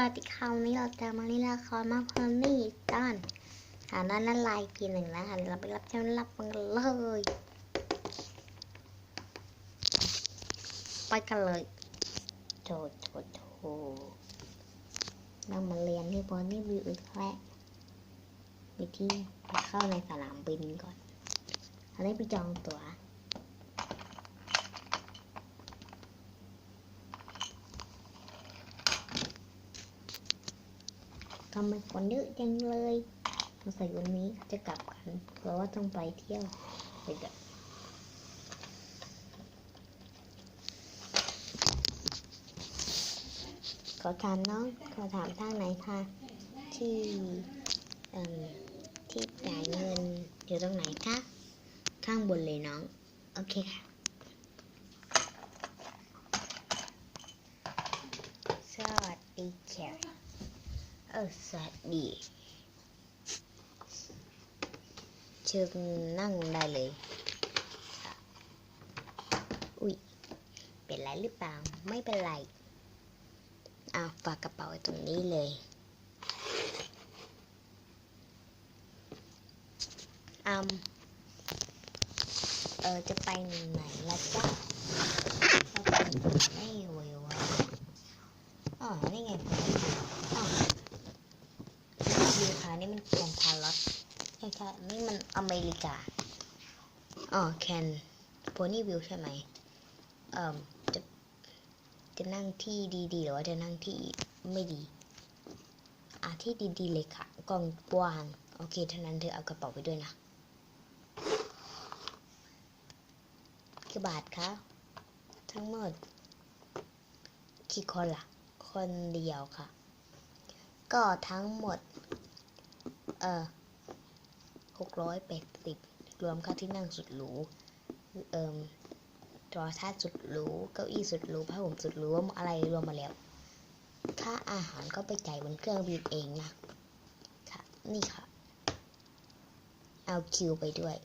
วัสดีค่ะวันนี้เราจะมาเล่นละครมาเพลินนี่กันฐานด้านนั้นลายกีหนึ่งนะคะเดี๋ยวเราไปรับเจ้ารับมันเลยไปกันเลยโถโถโถเรามาเรียนที่บอนนี่วิวอีกแล้ววิธีไปเข้าในสนามบินก่อนเราได้ไปจองตั๋ว ทำไมคนเยอะจังเลยสงสัยวันนี้จะกลับกันเพราะว่าต้องไปเที่ยวไปเดนขอถามน้องขอถามทางไหนคะที่ที่จ่ายเงินอยู่ตรงไหนคะข้างบนเลยน้อง โอเคค่ะสวัสดีค่ะ เออสวัสดีเชิญนั่งได้เลย อุ้ย เป็นไรหรือเปล่า ไม่เป็นไรเอาฝากกระเป๋าตรงนี้เลยอืมเออ จะไปไหนล่ะจ๊ะไม่เววะอ๋อ นี่ไงอ๋อ ดีค่ะ นี่มันแคนทาลอสใช่ค่นี่มันอเมริกาอ๋อแคนโพนี่วิวใช่ไหมเอ่อจะจะนั่งที่ดีๆหรือว่าจะนั่งที่ไม่ดีอะที่ดีๆเลยค่ะกล้องกว้าง โอเคเท่านั้นเธอเอากระเป๋าไปด้วยนะกี่บาทคะทั้งหมดกี่คนล่ะ คนเดียวค่ะ ก็ทั้งหมด อ่อหกร้อยแปดสิบรวมค่าที่นั่งสุดหรู เอ่มโทรทัศน์สุดหรู เก้าอี้สุดหรู ผ้าห่มสุดหรู อะไรรวมมาแล้ว ค่าอาหารก็ไปจ่ายบนเครื่องบินเองนะ ค่ะ นี่ค่ะ เอาคิวไปด้วย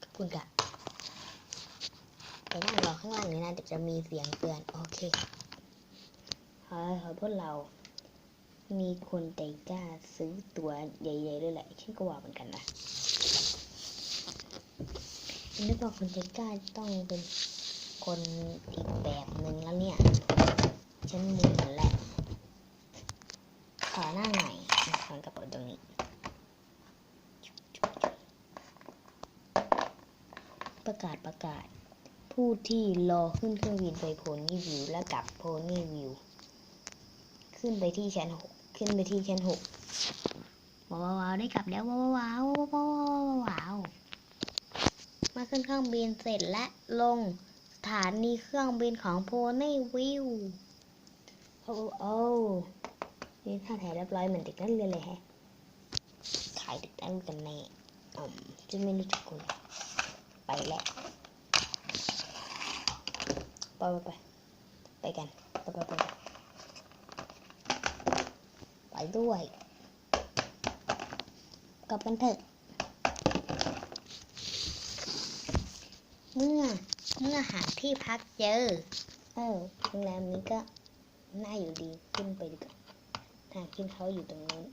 ขอบคุณค่ะไปนั่งรอข้างล่างเลยนะเดี๋ยวจะมีเสียงเตือน โอเคขอให้พวกเรา มีคนใจกล้าซื้อตัวใหญ่ๆด้วยแหละฉันก็ว่าเหมือนกันนะนึกว่าคนใจกล้าต้องเป็นคนอีกแบบหนึ่งแล้วเนี่ย ฉันมึนหมดแหละขอหน้าหน่อยขอกระเป๋าตรงนี้ประกาศประกาศ ผู้ที่รอขึ้นเครื่องบินไปโพนี่วิวและกลับโพนี่วิว ขึ้นไปที่ชั้นหก ขึ้นไปที่ชั้นหกว้าวว้าวได้กลับแล้วว้าวว้าวว้าวว้าวว้าวมาขึ้นเครื่องบินเสร็จและลงสถานีเครื่องบินของโพนี่วิวโอ้โอ้นี่ท่าถ่ายเรียบร้อยเหมือนเด็กนักเรียนเลยแฮะขายเด็กนักเรียนกันแน่อืมจะไม่รู้จักคุณไปแล้วไปไปไปไปกันไปไปไป ไปไปด้วยกลับกันเถอะเมื่อเมื่อหาที่พักเจอ เออโรงแรมนี้ก็น่าอยู่ดีขึ้นไปดีกว่าทางขึ้นเขาอยู่ตรงนู้น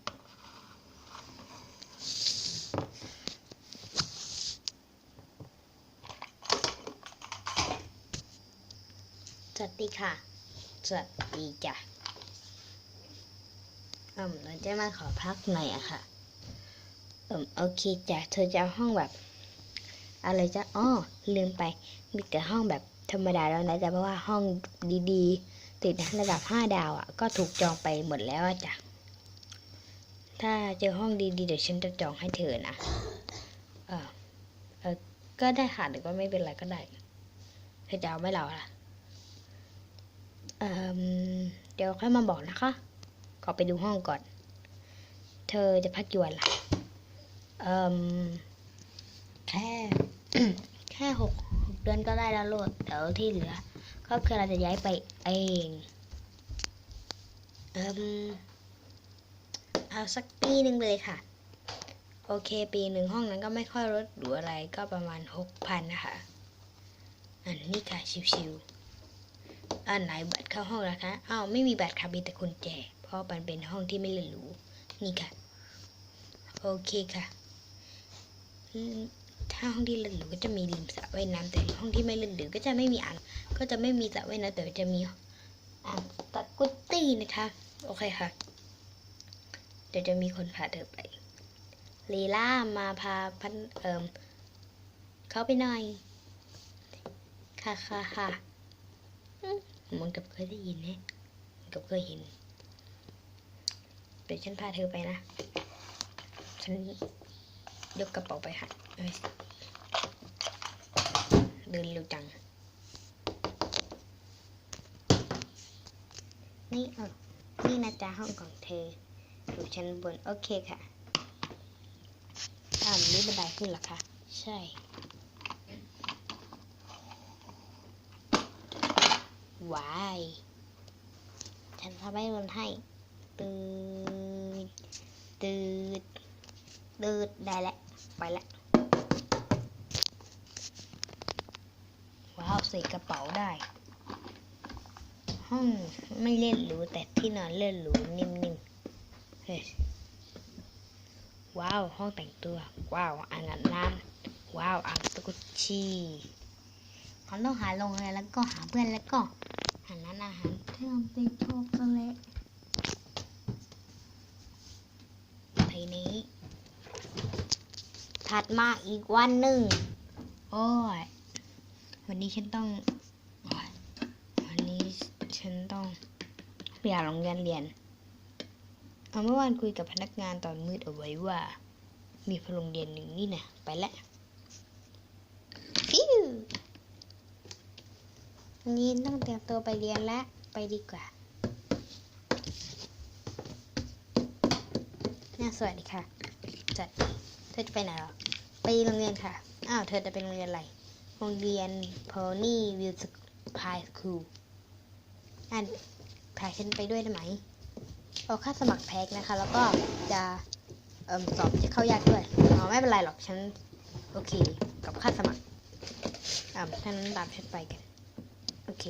สวัสดีค่ะ สวัสดีจ้ะ อืมเราจะมาขอพักหน่อยอะค่ะอืมโอเคจ้ะเธอจะเอาห้องแบบ อะไรจ้ะอ้อลืมไป มีแต่ห้องแบบธรรมดาแล้วนะจ๊ะเพราะว่าห้องดีๆ ติดระดับห้าดาวอะก็ถูกจองไปหมดแล้วจ้ะถ้าเจอห้องดีๆเดี๋ยวฉันจะจองให้เธอนะเออเออก็ได้ค่ะหรือว่าไม่เป็นไรก็ได้เธอจะเอาไม่เราล่ะเออเดี๋ยวค่อยมาบอกนะคะ ขอไปดูห้องก่อน เธอจะพักกี่วันล่ะ เอ่มแค่แค่หกเดือนก็ได้แล้วโลดเดี๋ยวที่เหลือครอบครัวเราจะย้ายไปเองเอ่มเอาสักปีหนึ่งเลยค่ะ โอเค ปีหนึ่งห้องนั้นก็ไม่ค่อยลดหรูออะไรก็ประมาณหกพันนะคะอันนี้ค่ะชิวๆอันไหนบัตรเข้าห้องนะคะอ้าวไม่มีบัตรค่ะมีแต่กุญแจ เพราะมันเป็นห้องที่ไม่เรียนรู้นี่ค่ะ โอเคค่ะถ้าห้องที่เรียนรู้ก็จะมีริมสระว่ายน้ำแต่ห้องที่ไม่เรียนรู้ก็จะไม่มีอ่างก็จะไม่มีสระว่ายน้ำแต่จะมีอ่างตะกุตตี้นะคะโอเคค่ะ เดี๋ยวจะมีคนพาเธอไปลีล่ามาพาพันเอิมเขาไปหน่อย ค่ะค่ะค่ะมันกับเคยได้ยินนะเหมกับเคยเห็น เดี๋ยวฉันพาเธอไปนะ ฉันยกกระเป๋าไปค่ะเอ้ยเดินเร็วจัง นี่เออนี่นะจ๊ะห้องของเธออยู่ชั้นบน โอเคค่ะอ่านี่บันไดขึ้นเหรอคะ ใช่วายฉันทำให้มันให้ ตืดตืดตืดได้แล้วไปแล้วว้าวใส่กระเป๋าได้ ห้องไม่เล่นหรูแต่ที่นอนเล่นหรูนิ่มๆเฮ้ยว้าว ห้องแต่งตัว ว้าวอ่างอาบน้ำว้าวอ่างตะกุชีเขาต้องหาโรงเรียนแล้วก็หาเพื่อนแล้วก็หาร้านอาหารเพิ่มไปชอบกันเลยที นี้ ถัดมาอีกวันหนึ่ง โอ้ย วันนี้ฉันต้องอวันนี้ฉันต้องไปหาโรงเรียนเรียนเอาเมื่อวานคุยกับพนักงานตอนมืดเอาไว้ว่า มีพโรงเรียนหนึ่งนี่นะไปแล้วฟิววันนี้ต้องเตรียมตัวไปเรียนแล้วไปดีกว่า น่าสวัสดีค่ะจัดเธอจะไปไหนหรอ ไปโรงเรียนค่ะ อ้าวเธอจะไปโรงเรียนอะไร โรงเรียนพอนี่วิวสพายสคูลอ่านพาฉันไปด้วยได้ไหมเอาค่าสมัครแพ็กนะคะ แล้วก็จะเอ่มสอบจะเข้ายากด้วยอ๋อไม่เป็นไรหรอกฉันโอเค กับค่าสมัครอ่าท่านั้นตามฉันไปกัน โอเค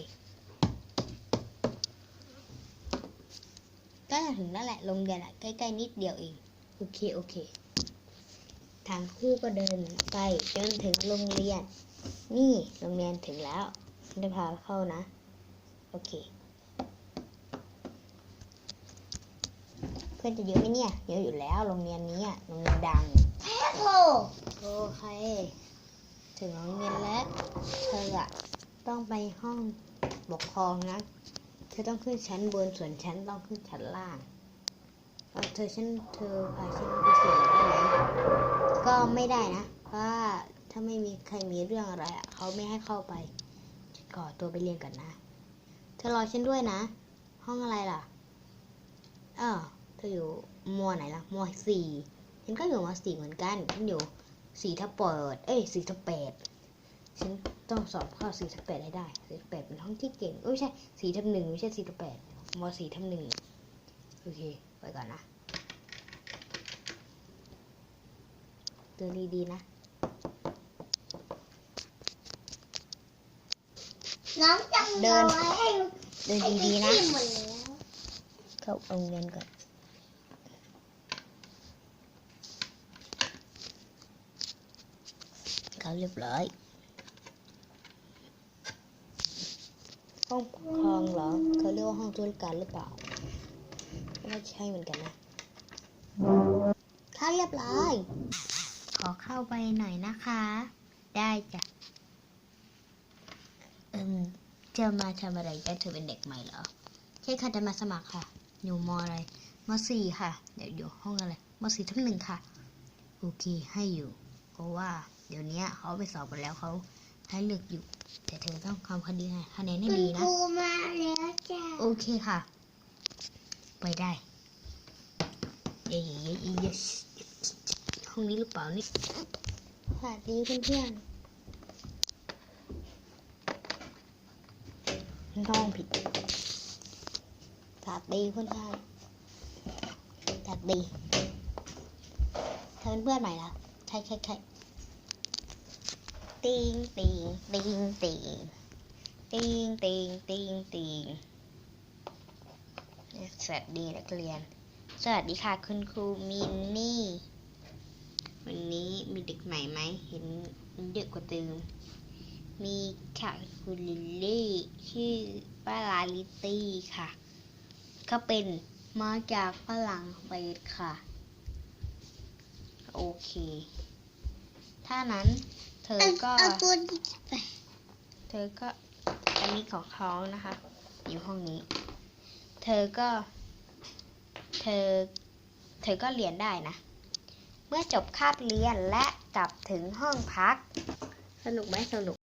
ก็ถึงนั่นแหละโรงเรียนอะใกล้ๆนิดเดียวเอง โอเคโอเค ทางคู่ก็เดินไปจนถึงโรงเรียน นี่โรงเรียนถึงแล้วฉันจะพาเข้านะ โอเค เพื่อนจะเยอะไหมเนี่ยเยอะอยู่แล้วโรงเรียนนี้อะโรงเรียนดังโทโอเคถึงโรงเรียนแล้วเธออะต้องไปห้องปกครองนะ เธอต้องขึ้นชั้นบนส่วนฉันต้องขึ้นชั้นล่างเธอฉันเธอพาฉันไปเสียได้ไหมก็ไม่ได้นะเพราะถ้าไม่มีใครมีเรื่องอะไรเขาไม่ให้เข้าไปขอตัวไปเรียนก่อนนะเธอรอฉันด้วยนะ ห้องอะไรล่ะ เออเธออยู่มไหนล่ะมสี่ฉันก็อยู่มสี่เหมือนกันฉันอยู่สี่ทับเปิด เอ้ยสี่ทับแปด ฉันต้องสอบเข้าสี่ทับแปดให้ได้สี่ทับแปดเป็นห้องที่เก่งเอ้ยไม่ใช่สี่ทับหนึ่งไม่ใช่สี่ทับแปดมสี่ทับหนึ่งโอเค ไปก่อนนะเดินดีๆนะ น้องจังเดินน้อยให้เดินดีๆนะให้หมดแล้วเข้าโรงเรียนก่อนเขาเรียบร้อย ห้องปกครองเหรอเขาเรียกว่าห้องธุรการหรือเปล่า ไม่ใช่เหมือนกันนะเข้าเรียบร้อย ขอเข้าไปหน่อยนะคะ ได้จ้ะเอิมจะมาทำอะไรจ้ะเธอเป็นเด็กใหม่เหรอ ใช่ค่ะจะมาสมัครค่ะ อยู่มอะไรมสี่ค่ะ เดี๋ยวอยู่ห้องอะไรมสี่ทับหนึ่งค่ะ โอเคให้อยู่ เพราะว่าเดี๋ยวนี้เขาไปสอบกันแล้วเขา ให้เลือกอยู่ แต่เธอต้องทำคดีให้คะแนนให้คุณดีคนะรูมาแล้วจ้าโอเคค่ะ ไปได้เย้เย้เย้เย้เย้ห้องนี้หรือเปล่านี่สวัสดีเพื่อนๆห้องผิดสวัสดีเพื่อนๆสวัสดีเธอเป็นเพื่อนใหม่เหรอใช่ใช่ใช่ ติงติงติงติงติงติงติงติงสวัสดีนักเรียน สวัสดีค่ะคุณครูมินนี่ วันนี้มีเด็กใหม่ไหม เห็นเยอะกว่าเดิม มีค่ะคุณลิลลี่ ชื่อป้าลาลิตี้ค่ะเขาเป็นมาจากฝรั่งเศสค่ะ โอเค ถ้านั้น ธอก็เอาตัวนี้ไปเธอก็ อันนี้ของเขานะคะ อยู่ห้องนี้ เธอก็ เธอ เธอก็เรียนได้นะ เมื่อจบคาบเรียนและกลับถึงห้องพัก สนุกไหมสนุก